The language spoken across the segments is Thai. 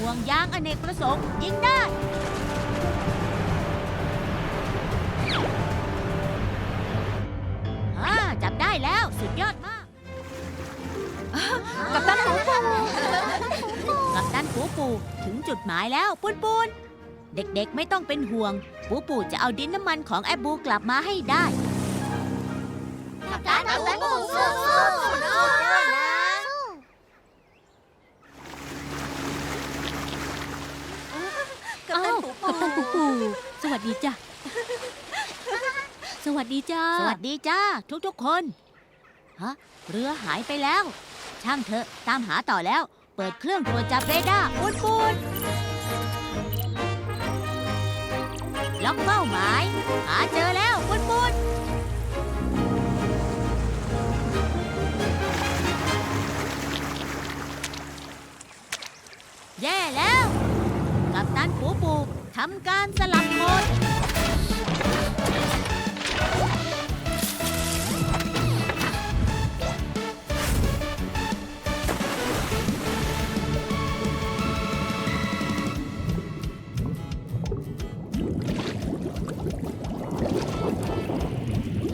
ห่วงยางอเนกประสงค์ยิงได้ อ่า จับได้แล้วสุดยอดมาก กับตันปูปูกับตันปูปูถึงจุดหมายแล้วปุนปุนเด็กๆไม่ต้องเป็นห่วง ปูปูจะเอาดินน้ำมันของแอบบูกลับมาให้ได้ กับตันปูปูสู้สู้นะ กับตันปูปู กับตันปูปู สวัสดีจ้ะ สวัสดีจ้า สวัสดีจ้า ทุกๆคน ฮะ เรือหายไปแล้ว ช่างเถอะ ตามหาต่อแล้ว เปิดเครื่องตรวจจับเรดาร์ปุนปุนล็อกเป้าหมาย หาเจอแล้วปุนปุนำการสลับหมด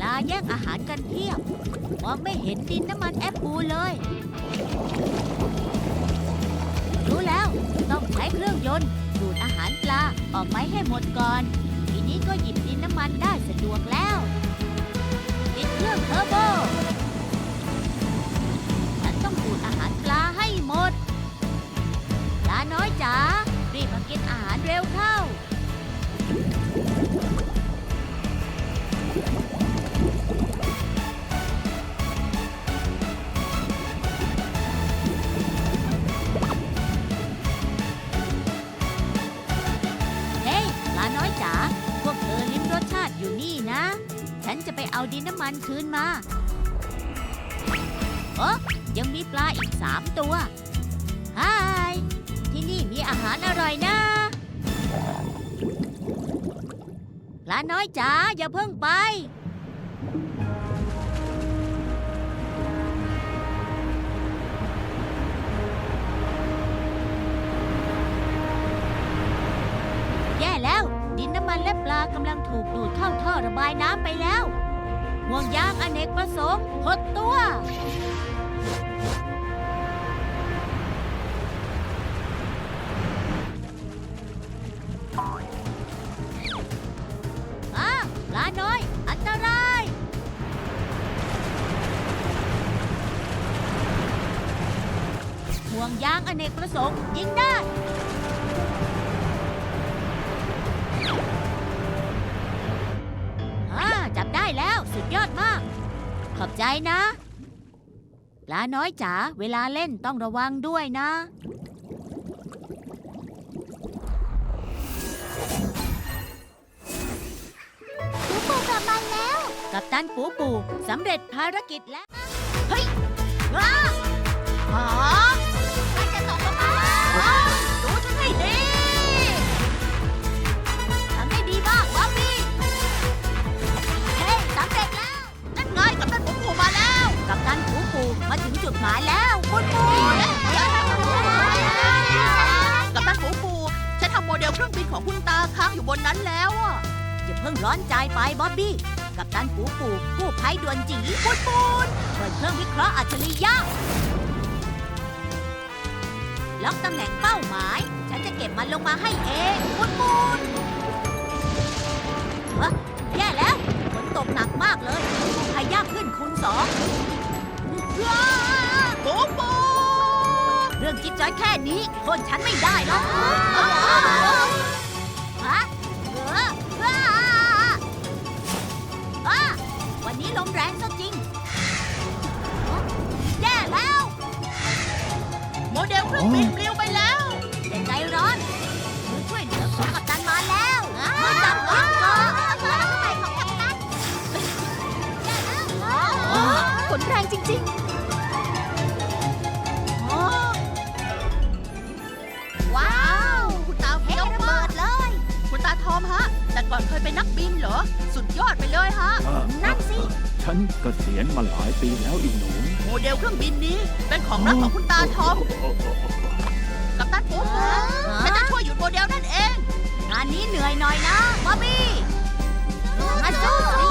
ลาแย่งอาหารกันเพียบ มองไม่เห็นดินน้ำมันแอปปูเลย รู้แล้ว ต้องใช้เครื่องยนต์ ดูดอาหารปลาออกไปให้หมดก่อน ทีนี้ก็หยิบดินน้ำมันได้สะดวกแล้วติดเครื่องเทอร์โบ ฉันต้องดูดอาหารปลาให้หมดปลาน้อยจ๋ารีบมากินอาหารเร็วเข้า มันคืนมาโอ้ยังมีปลาอีกสามตัวฮายที่นี่มีอาหารอร่อยนะปลาน้อยจ๋าอย่าเพิ่งไปแย่แล้ว ดินน้ำมันและปลากำลังถูกดูดเข้าท่อระบายน้ำไปแล้ว ห่วงยางอเนกประสงค์หดตัวอ่าปลาน้อย อันตราย ห่วงยางอเนกประสงค์ยิงได้ ขอบใจนะปลาน้อยจ๋าเวลาเล่นต้องระวังด้วยนะ ปูปูกลับมาแล้ว กับตันปูปูสำเร็จภารกิจแล้ว เฮ้ยว้าหา ของคุณตาค้างอยู่บนนั้นแล้วอะอย่าเพิ่งร้อนใจไปบ๊อบบี้ กับตันปูปูกู้ภัยด่วนจีปุนปูนเปิดเครื่องวิเคราะห์อัจฉริยะล็อกตำแหน่งเป้าหมาย ฉันจะเก็บมันลงมาให้เองปุนปูนเฮ้ยแย่แล้วฝนตกหนักมากเลยกู้ภัยยากขึ้นคูณสองว้าปูปูเรื่องจิ๊บจ้อยแค่นี้โทษฉันไม่ได้หรอก บินปลิวไปแล้วอย่าใจร้อนผู้ช่วยเหลือของกัปตันมาแล้วมาจับกินก่อนฝนแรงจริงว้าว คุณตาเฮ้เฟี้ยวระมาเบิกดเลย คุณตาทอมฮะ แต่ก่อนเคยเป็นนักบินเหรอ สุดยอดไปเลยฮะ นั่นสิ ฉันเกษียณมาหลายปีแล้วอีหนู โมเดลเครื่องบินนี้เป็นของรักของคุณตาทอม ฉันจะช่วยหยุดโมเดลนั่นเอง งานนี้เหนื่อยหน่อยนะบ๊อบบี้มาสู้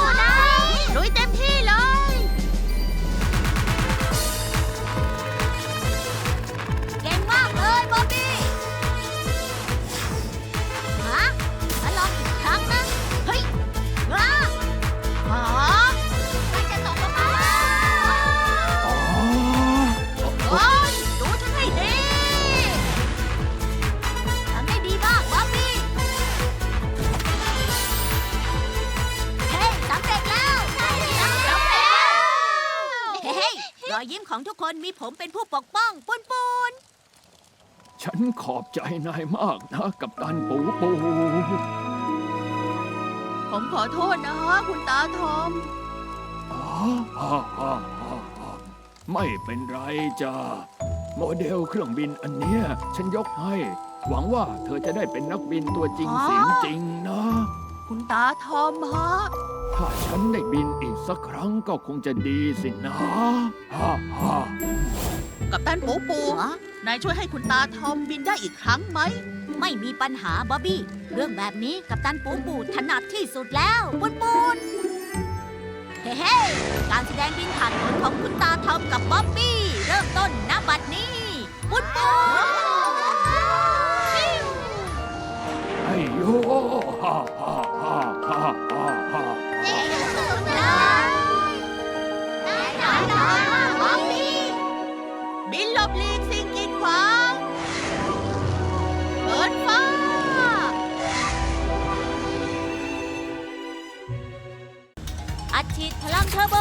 ของทุกคนมีผมเป็นผู้ปกป้องปุนปุนฉันขอบใจนายมากนะ กับตันปูปู ผมขอโทษนะคุณตาทอม อ๋อฮ่าฮ่าฮ่าฮ่าไม่เป็นไรจ้าโมเดลเครื่องบินอันเนี้ย ฉันยกให้ หวังว่าเธอจะได้เป็นนักบินตัวจริงอ๋อ เสียงจริงนะ คุณตาทอมฮะ ถ้าฉันได้บินอีกสักครั้งก็คงจะดีสินะฮ่าฮ่ากับตันปูปูนายช่วยให้คุณตาทอมบินได้อีกครั้งไหม ไม่มีปัญหาบ๊อบบี้ เรื่องแบบนี้กับตันปูปูถนัดที่สุดแล้วปุนปุนเฮ้เฮ้การแสดงบินผ่านผลของคุณตาทอมกับบ๊อบบี้ เริ่มต้นณบัดนี้ปุนปุนไอ้โยฮ่าฮ่าฮ่าฮ่าฮ่าฮ่า หลบหลีกสิ่งกีดขวางเปิดฟ้า อัดฉีดพลังเทอร์โบ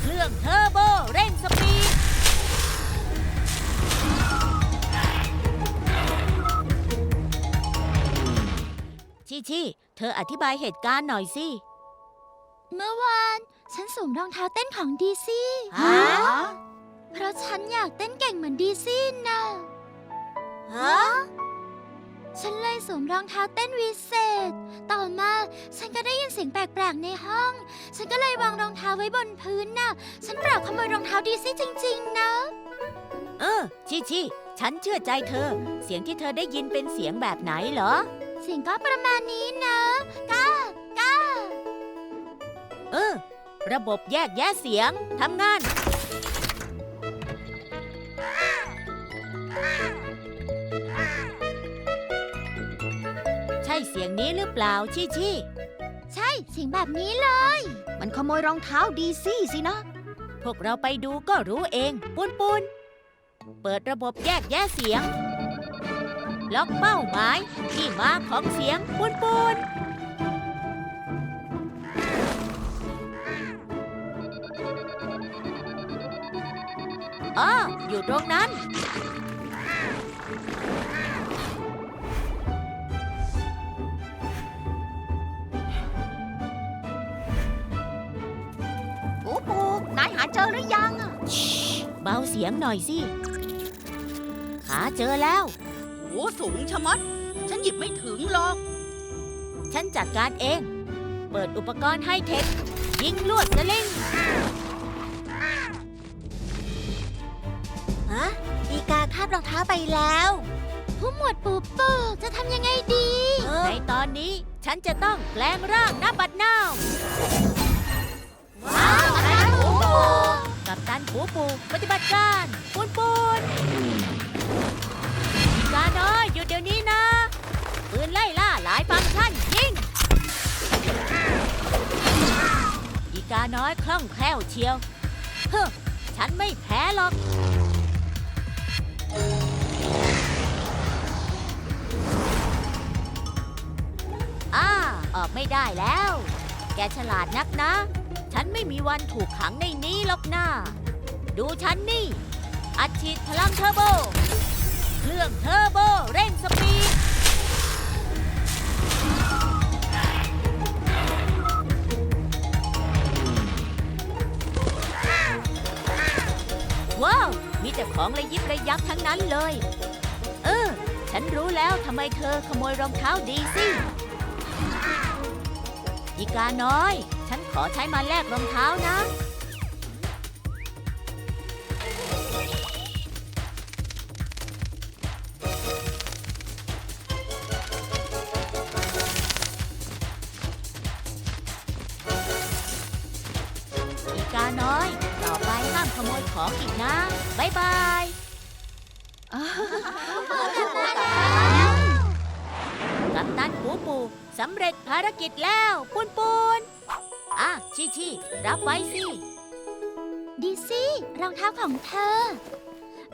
เครื่องเทอร์โบเร่งสปีดชิชิเธออธิบายเหตุการณ์หน่อยสิ เมื่อวาน ฉันสวมรองเท้าเต้นของดีซี่ ฮะ เพราะฉันอยากเต้นเก่งเหมือนดีซี่นะฮะ ฉันเลยสวมรองเท้าเต้นวิเศษ ต่อมาฉันก็ได้ยินเสียงแปลกๆในห้อง ฉันก็เลยวางรองเท้าไว้บนพื้นน่ะ ฉันปราบขโมยรองเท้าดีซี่จริง ๆ นะ เออชิชิฉันเชื่อใจเธอ เสียงที่เธอได้ยินเป็นเสียงแบบไหนเหรอ เสียงก็ประมาณนี้นะก้าก้าเออ ระบบแยกแยะเสียงทำงาน เสียงนี้หรือเปล่าชิชิใช่เสียงแบบนี้เลย มันขโมยรองเท้าดีซี่สินะ พวกเราไปดูก็รู้เองปุนปุนเปิดระบบแยกแยะเสียง ล็อกเป้าหมายที่มาของเสียงปุนปุนอ๋ออยู่ตรงนั้น อหรือยังอะเบาเสียงหน่อยสิ หาเจอแล้ว โหสูงชะมัด ฉันหยิบไม่ถึงหรอก ฉันจัดการเอง เปิดอุปกรณ์ไฮเทค ยิงลวดสลิงฮะอีกาคาบรองเท้าไปแล้ว ผู้หมวดปูปูจะทำยังไงดี ในตอนนี้ฉันจะต้องแปลงร่างหน้าบัดนาวว้าวอะไรปูปู กับตันปูปูปฏิบัติการปูนปูนอีกาน้อยหยุดเดี๋ยวนี้นะปืนไล่ล่าหลายฟังก์ชันยิงอีกาน้อยคล่องแคล่วเชียวเฮ้อฉันไม่แพ้หรอกอ่าออกไม่ได้แล้ว แกฉลาดนักนะ ไม่มีวันถูกขังในนี้หรอกนะดูฉันนี่ อัดฉีดพลังเทอร์โบ เครื่องเทอร์โบเร่งสปีด ว้าว มีแต่ของระยิบระยับทั้งนั้นเลย เออ ฉันรู้แล้วทำไมเธอขโมยรองเท้าดีสิอีกาน้อย ฉันขอใช้มาแลกรองเท้านะ อีกาน้อย ต่อไปห้ามขโมยของอีกนะบายบายกัปตันปูปูสำเร็จภารกิจแล้วปูนปู ชิชิรับไว้สิดีซี่ รองเท้าของเธอ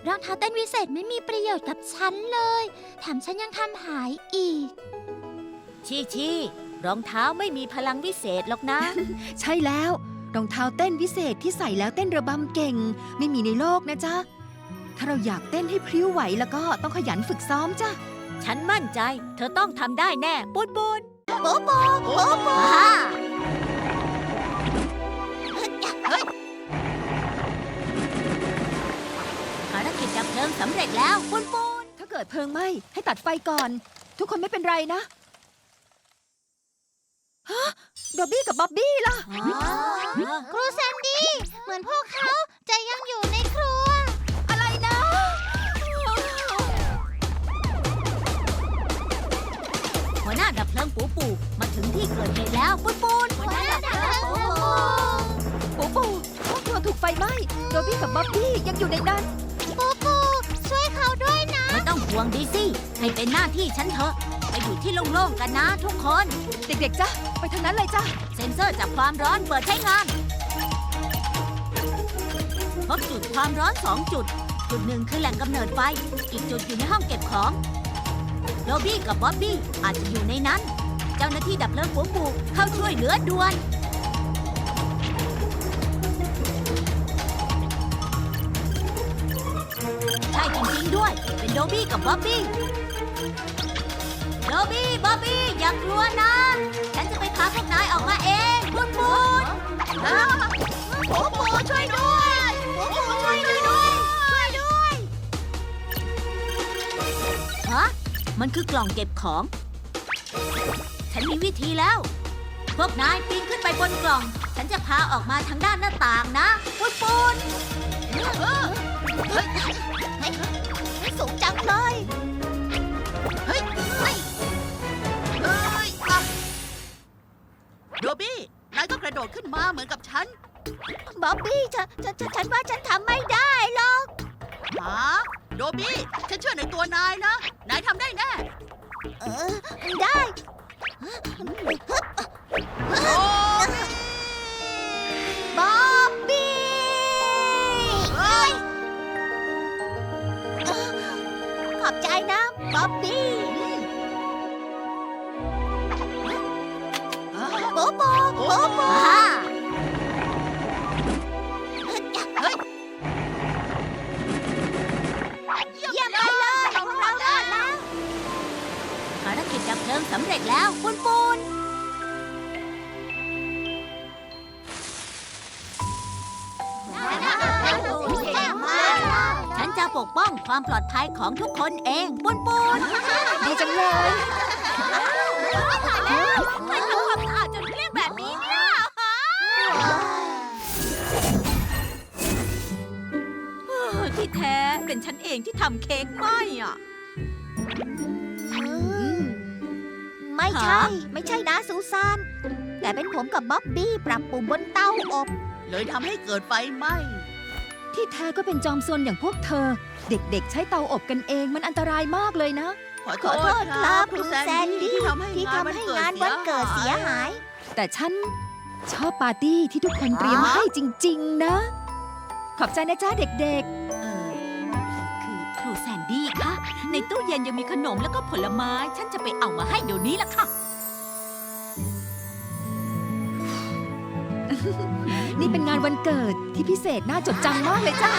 รองเท้าเต้นวิเศษไม่มีประโยชน์กับฉันเลย แถมฉันยังทำหายอีกชิชิรองเท้าไม่มีพลังวิเศษหรอกนะ ใช่แล้ว รองเท้าเต้นวิเศษที่ใส่แล้วเต้นระบำเก่ง ไม่มีในโลกนะจ๊ะ ถ้าเราอยากเต้นให้พริ้วไหวแล้วก็ต้องขยันฝึกซ้อมจ้ะ ฉันมั่นใจ เธอต้องทำได้แน่ปูนปูนโป๊โป๊โป๊โป๊อ่า ภารกิจดับเพลิงสำเร็จแล้วปูนปูนถ้าเกิดเพลิงไหม้ให้ตัดไฟก่อน ทุกคนไม่เป็นไรนะ ฮะดอบบี้กับบ๊อบบี้ล่ะ ครูแซนดี้ เหมือนพวกเขาจะยังอยู่ในครัว อะไรนะ หัวหน้าดับเพลิงปูปู อยู่ในนั้น ปูปูช่วยเขาด้วยนะ ไม่ต้องห่วงดีสิให้เป็นหน้าที่ฉันเถอะ ไปอยู่ที่โล่งๆกันนะทุกคน เด็กๆจ้ะไปทางนั้นเลยจ้ะเซ็นเซอร์จับความร้อนเปิดใช้งานพบจุดความร้อน 2 จุด จุดหนึ่งคือแหล่งกำเนิดไฟ อีกจุดอยู่ในห้องเก็บของโรบี้กับบ๊อบบี้อาจจะอยู่ในนั้น เจ้าหน้าที่ดับเพลิงปูปูเข้าช่วยเหลือด่วน ด้วย เป็นโดบี้กับบ๊อบบี้ โดบี้บ๊อบบี้อย่ากลัวนะ ฉันจะไปพาพวกนายออกมาเองปุนปุนปูปูช่วยด้วยปูปูช่วยด้วย ช่วยด้วย ฮะ มันคือกล่องเก็บของ ฉันมีวิธีแล้ว พวกนายปีนขึ้นไปบนกล่อง ฉันจะพาออกมาทางด้านหน้าต่างนะ ปุนปุน สูงจังเลย เฮ้ย เฮ้ย เฮ้ยอะโดบี้ นายก็กระโดดขึ้นมาเหมือนกับฉันบ๊อบบี้ฉันฉันฉันฉันว่าฉันทำไม่ได้หรอก หาโดบี้ ฉันเชื่อในตัวนายนะ นายทำได้แน่ เออ ได้โอ้ บ๊อามปลอดภัยของทุกคนเองปุนปุนดีจังเลยใครทำความสะอาดจนเกลี้ยงแบบนี้เนี่ยเออที่แท้เป็นฉันเองที่ทำเค้กไหม้อะ ไม่ใช่ฮะไม่ใช่นะซูซานแต่เป็นผมกับบ๊อบบี้ปรับปรุงบนเตาอบ เลยทำให้เกิดไฟไหม้ ที่แท้ก็เป็นจอมซนอย่างพวกเธอ เด็กๆ ใช้เตาอบกันเองมันอันตรายมากเลยนะขอขอโทษครับครูแซนดี้ที่ทำให้ที่ทำให้งานวันเกิดเสียหาย แต่ฉันชอบปาร์ตี้ที่ทุกคนเตรียมมาให้จริง ๆ นะ ขอบใจนะจ้าเด็กเออคือครูแซนดี้คะในตู้เย็นยังมีขนมแล้วก็ผลไม้ ฉันจะไปเอามาให้เดี๋ยวนี้ละค่ะ นี่เป็นงานวันเกิดที่พิเศษน่าจดจำมากเลยจ้า